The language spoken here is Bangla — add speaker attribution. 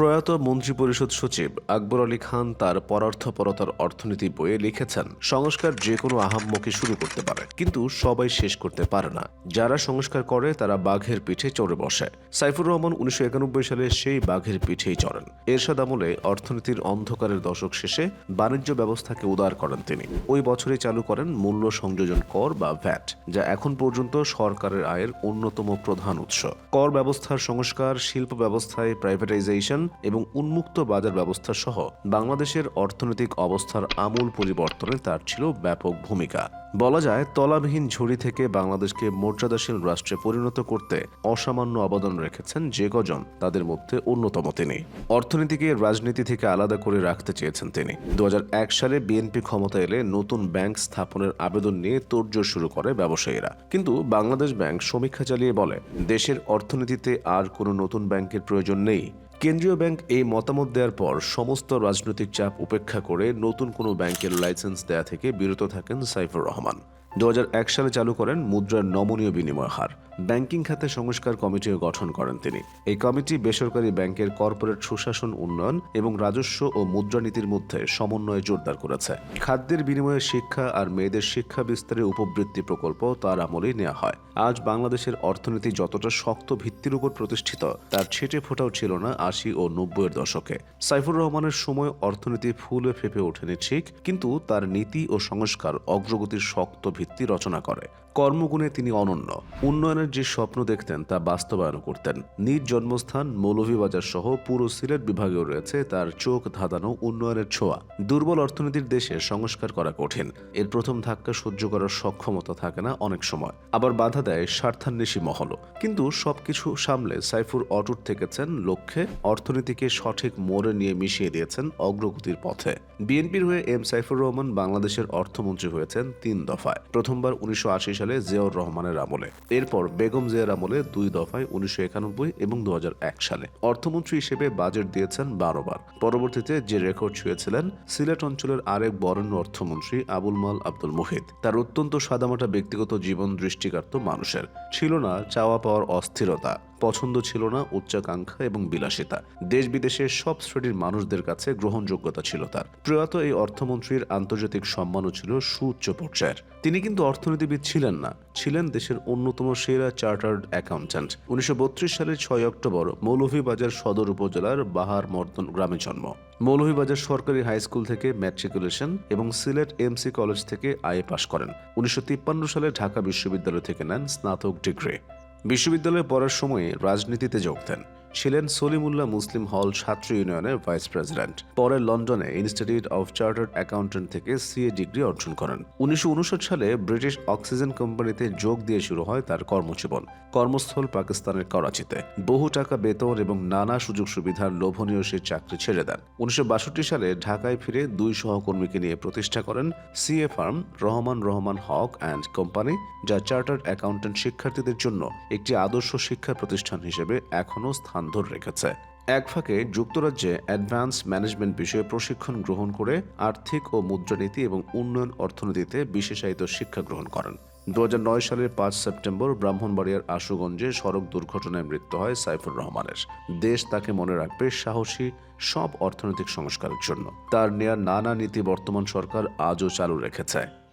Speaker 1: প্রয়াত মন্ত্রিপরিষদ সচিব আকবর আলী খান তার পরার্থপরতার অর্থনীতি বইয়ে লিখেছেন, সংস্কার যে কোনো আহাম্মকে শুরু করতে পারে, কিন্তু সবাই শেষ করতে পারে না। যারা সংস্কার করে, তারা বাঘের পিঠে চড়ে বসে। সাইফুর রহমান উনিশশো একানব্বই সালে সেই বাঘের পিঠেই চড়েন। এরশাদ আমলে অর্থনীতির অন্ধকারের দশক শেষে বাণিজ্য ব্যবস্থাকে উদার করেন তিনি। ওই বছরে চালু করেন মূল্য সংযোজন কর বা ভ্যাট, যা এখন পর্যন্ত সরকারের আয়ের অন্যতম প্রধান উৎস। কর ব্যবস্থার সংস্কার, শিল্প ব্যবস্থায় প্রাইভেটাইজেশন এবং উন্মুক্ত বাজার ব্যবস্থা সহ বাংলাদেশের অর্থনৈতিক অবস্থার আমূল পরিবর্তনে তার ছিল ব্যাপক ভূমিকা। বলা যায়, তলাবিহীন ঝুড়ি থেকে বাংলাদেশকে মর্যাদাশীল রাষ্ট্রে পরিণত করতে অসামান্য অবদান রেখেছেন যে কজন, তাদের মধ্যে অন্যতম তিনি। অর্থনীতিকে রাজনীতি থেকে আলাদা করে রাখতে চেয়েছেন তিনি। দু হাজার এক সালে বিএনপি ক্ষমতা এলে নতুন ব্যাংক স্থাপনের আবেদন নিয়ে তোড়জোড় শুরু করে ব্যবসায়ীরা। কিন্তু বাংলাদেশ ব্যাংক সমীক্ষা চালিয়ে বলে, দেশের অর্থনীতিতে আর কোনো নতুন ব্যাংকের প্রয়োজন নেই। কেন্দ্রীয় ব্যাংক এই মতামত দেওয়ার পর সমস্ত রাজনৈতিক চাপ উপেক্ষা করে নতুন কোনো ব্যাংকের লাইসেন্স দেয়া থেকে বিরত থাকেন সাইফুর রহমান। দু হাজার এক সালে চালু করেন মুদ্রার নমনীয় বিনিময় হার। ব্যাংকিং খাতে সংস্কার কমিটিও গঠন করেন তিনি। এই কমিটি বেসরকারি ব্যাংকের কর্পোরেট সুশাসন উন্নয়ন এবং রাজস্ব ও মুদ্রানীতির মধ্যে সমন্বয় জোরদার করেছে। খাদ্যের বিনিময়ে শিক্ষা আর মেয়েদের শিক্ষা বিস্তারের উপবৃত্তি প্রকল্প তার আমলেই নেওয়া হয়। আজ বাংলাদেশের অর্থনীতি যতটা শক্ত ভিত্তির উপর প্রতিষ্ঠিত, তার ছেটে ফোটাও ছিল না আশি ও নব্বইয়ের দশকে। সাইফুর রহমানের সময় অর্থনীতি ফুলে ফেপে ওঠেনি ঠিক, কিন্তু তার নীতি ও সংস্কার অগ্রগতির শক্ত ভিত্তি রচনা করে। কর্মগুণে তিনি অনন্য। উন্নয়নের যে স্বপ্ন দেখতেন তা বাস্তবায়ন করতেন। নিজ জন্মস্থান মৌলভীবাজার সহ পুরো সিলেট বিভাগেও রয়েছে তার চোখ ধাঁধানো উন্নয়নের ছোঁয়া। দুর্বল অর্থনীতির দেশে সংস্কার করা কঠিন। এর প্রথম ধাক্কা সহ্য করার সক্ষমতা থাকে না অনেক সময়। আবার বাধা দেয় স্বার্থান্বেষী মহলও। কিন্তু সবকিছু সামলে সাইফুর অটুট থেকেছেন লক্ষ্যে অর্থনীতিকে সঠিক মোড়ে নিয়ে মিশিয়ে দিয়েছেন অগ্রগতির পথে। বিএনপির হয়ে এম সাইফুর রহমান বাংলাদেশের অর্থমন্ত্রী হয়েছেন তিন দফায়। প্রথমবার উনিশশো আশি সালে জিয়াউর রহমানের আমলে। এরপর বেগম জিয়ার আমলে দুই দফায় উনিশশো একানব্বই এবং দু হাজার এক সালে। অর্থমন্ত্রী হিসেবে বাজেট দিয়েছেন বারোবার পরবর্তীতে যে রেকর্ড ছুঁয়েছিলেন, সিলেট অঞ্চলের আরেক বরেণ্য অর্থমন্ত্রী আবুল মাল আব্দুল মুহিত। তার অত্যন্ত সাদামাটা ব্যক্তিগত জীবন দৃষ্টিকার্ত মানুষের। ছিল না চাওয়া পাওয়ার অস্থিরতা। পছন্দ ছিল না উচ্চাকাঙ্ক্ষা এবং বিলাসিতা। দেশ বিদেশের সব শ্রেণির মানুষদের কাছে গ্রহণযোগ্যতা ছিল তার। প্রয়াত এই অর্থমন্ত্রীর আন্তর্জাতিক সম্মানও ছিল সুউচ্চ পর্যায়ের। তিনি কিন্তু অর্থনীতিবিদ ছিলেন না। ছিলেন দেশের অন্যতম সেরা চার্টার্ড অ্যাকাউন্ট্যান্ট। উনিশশো বত্রিশ সালের ছয় অক্টোবর মৌলভীবাজার সদর উপজেলার বাহার মর্দন গ্রামে জন্ম। মৌলভীবাজার সরকারি হাই স্কুল থেকে ম্যাট্রিকুলেশন এবং সিলেট এমসি কলেজ থেকে আইএ পাশ করেন। উনিশশো তিপ্পান্ন সালে ঢাকা বিশ্ববিদ্যালয় থেকে নেন স্নাতক ডিগ্রি। বিশ্ববিদ্যালয়ে পড়ার সময়ে রাজনীতিতে যোগ দেন। ছিলেন সলিমুল্লাহ মুসলিম হল ছাত্র ইউনিয়নের ভাইস প্রেসিডেন্ট। পরে লন্ডনে ইনস্টিটিউট অফ চার্টার্ড অ্যাকাউন্টেন্ট থেকে সিএ ডিগ্রি অর্জন করেন। উনিশশো সালে ব্রিটিশ অক্সিজেন কোম্পানিতে যোগ দিয়ে শুরু হয় তার কর্মজীবন। কর্মস্থল পাকিস্তানের করাচিতে। বহু টাকা বেতন এবং নানা সুযোগ সুবিধার লোভনীয় সে চাকরি ছেড়ে দেন। উনিশশো বাষট্টি সালে ঢাকায় ফিরে দুই সহকর্মীকে নিয়ে প্রতিষ্ঠা করেন CA firm, Rahman Rahman Haque and company, যা চার্টার্ড অ্যাকাউন্টেন্ট শিক্ষার্থীদের জন্য একটি আদর্শ শিক্ষা প্রতিষ্ঠান হিসেবে এখনও স্থান ধরে রেখেছে। এক ফাঁকে যুক্তরাজ্যে অ্যাডভান্স ম্যানেজমেন্ট বিষয়ে প্রশিক্ষণ গ্রহণ করে আর্থিক ও মুদ্রানীতি এবং উন্নয়ন অর্থনীতিতে বিশেষায়িত শিক্ষা গ্রহণ করেন। দু হাজার নয় সালের পাঁচ সেপ্টেম্বর ব্রাহ্মণবাড়িয়ার আশুগঞ্জে সড়ক দুর্ঘটনায় মৃত্যু হয় সাইফুর রহমানের। দেশ তাকে মনে রাখবে সাহসী, সব অর্থনৈতিক সংস্কারের জন্য। তার নেয়ার নানা নীতি বর্তমান সরকার আজও চালু রেখেছে।